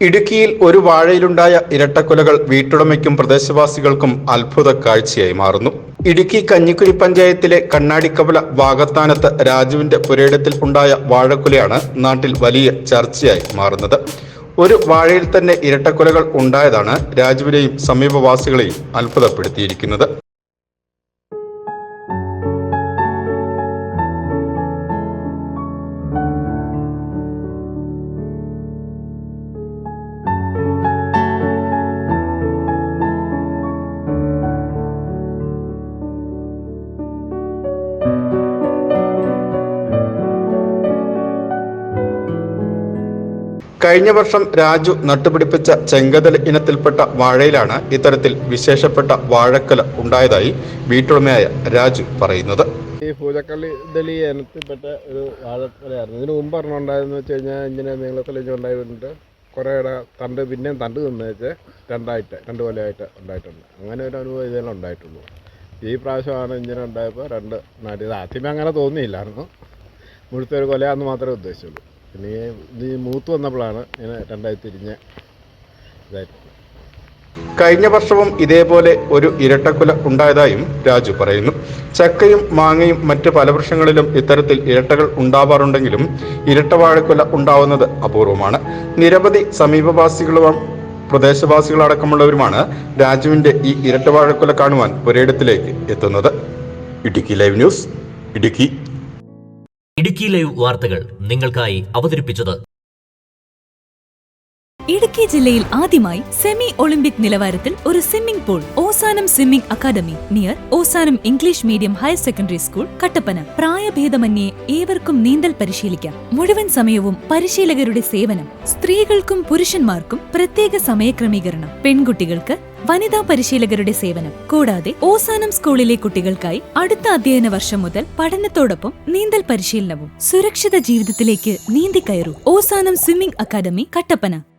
ഇടുക്കിയിൽ ഒരു വാഴയിലുണ്ടായ ഇരട്ടക്കൊലകൾ വീട്ടുടമയ്ക്കും പ്രദേശവാസികൾക്കും അത്ഭുത കാഴ്ചയായി മാറുന്നു. ഇടുക്കി കഞ്ഞിക്കുഴി പഞ്ചായത്തിലെ കണ്ണാടിക്കവല വാഗത്താനത്ത് രാജുവിന്റെ പുരയിടത്തിൽ ഉണ്ടായ വാഴക്കുലയാണ് നാട്ടിൽ വലിയ ചർച്ചയായി മാറുന്നത്. ഒരു വാഴയിൽ തന്നെ ഇരട്ടക്കൊലകൾ ഉണ്ടായതാണ് രാജുവിനെയും സമീപവാസികളെയും അത്ഭുതപ്പെടുത്തിയിരിക്കുന്നത്. കഴിഞ്ഞ വർഷം രാജു നട്ടുപിടിപ്പിച്ച ചെങ്കതൽ ഇനത്തിൽപ്പെട്ട വാഴയിലാണ് ഇത്തരത്തിൽ വിശേഷപ്പെട്ട വാഴക്കല ഉണ്ടായതായി വീട്ടുടമയായ രാജു പറയുന്നത്. ഈ പൂജക്കള്ളി ദലി ഇനത്തിൽപ്പെട്ട ഒരു വാഴക്കലയായിരുന്നു ഇതിന് മുമ്പ് ഒരെണ്ണം ഉണ്ടായെന്ന് വെച്ച് കഴിഞ്ഞാൽ ഇങ്ങനെ നീളത്തിൽ ഉണ്ടായിട്ടുണ്ട് കുറേ ഇട തണ്ട് പിന്നെയും തണ്ട് നിന്നേച്ച് രണ്ടായിട്ട് രണ്ട് കൊലയായിട്ട് ഉണ്ടായിട്ടുണ്ട്. അങ്ങനെ ഒരു അനുഭവം ഇതെല്ലാം ഉണ്ടായിട്ടുള്ളൂ. ഈ പ്രാവശ്യമാണ് ഇങ്ങനെ ഉണ്ടായപ്പോൾ രണ്ട് നാട്ടിൽ ആദ്യമേ അങ്ങനെ തോന്നിയില്ലായിരുന്നു. മുഴുത്തൊരു കൊലയാന്ന് മാത്രമേ ഉദ്ദേശിച്ചുള്ളൂ. പിന്നെ ഇത് മൂത്ത് വന്നപ്പോഴാണ് ഇങ്ങനെ രണ്ടായി തിരിഞ്ഞ് ഇതായിട്ട്. കഴിഞ്ഞ വർഷവും ഇതേപോലെ ഒരു ഇരട്ടക്കുല ഉണ്ടായതായും രാജു പറയുന്നു. ചക്കയും മാങ്ങയും മറ്റ് പല വൃക്ഷങ്ങളിലും ഇത്തരത്തിൽ ഇരട്ടകൾ ഉണ്ടാവാറുണ്ടെങ്കിലും ഇരട്ടവാഴക്കുല ഉണ്ടാവുന്നത് അപൂർവമാണ്. നിരവധി സമീപവാസികളും പ്രദേശവാസികളടക്കമുള്ളവരുമാണ് രാജുവിന്റെ ഈ ഇരട്ടവാഴക്കുല കാണുവാൻ ഒരിടത്തിലേക്ക് എത്തുന്നത്. Idukki live news Idukki. Idukki live വാർത്തകൾ നിങ്ങൾക്കായി അവതരിപ്പിച്ചത് ഇടുക്കി ജില്ലയിൽ ആദ്യമായി സെമി ഒളിമ്പിക് നിലവാരത്തിൽ ഒരു swimming pool Ozanam swimming academy near Ozanam English medium higher secondary school Kattappana. പ്രായഭേദമന്യേ ഏവർക്കും നീന്തൽ പരിശീലിക്കാം. മുഴുവൻ സമയവും പരിശീലകരുടെ സേവനം സ്ത്രീകൾക്കും പുരുഷന്മാർക്കും പ്രത്യേക സമയക്രമീകരണം പെൺകുട്ടികൾക്ക് വനിതാ പരിശീലകരുടെ സേവനം. കൂടാതെ ഓസാനം സ്കൂളിലെ കുട്ടികൾക്കായി അടുത്ത അധ്യയന വർഷം മുതൽ പഠനത്തോടൊപ്പം നീന്തൽ പരിശീലനവും സുരക്ഷിത ജീവിതത്തിലേക്ക് നീന്തി നീന്തിക്കയറൂ ഓസാനം സ്വിമ്മിംഗ് അക്കാദമി കട്ടപ്പന.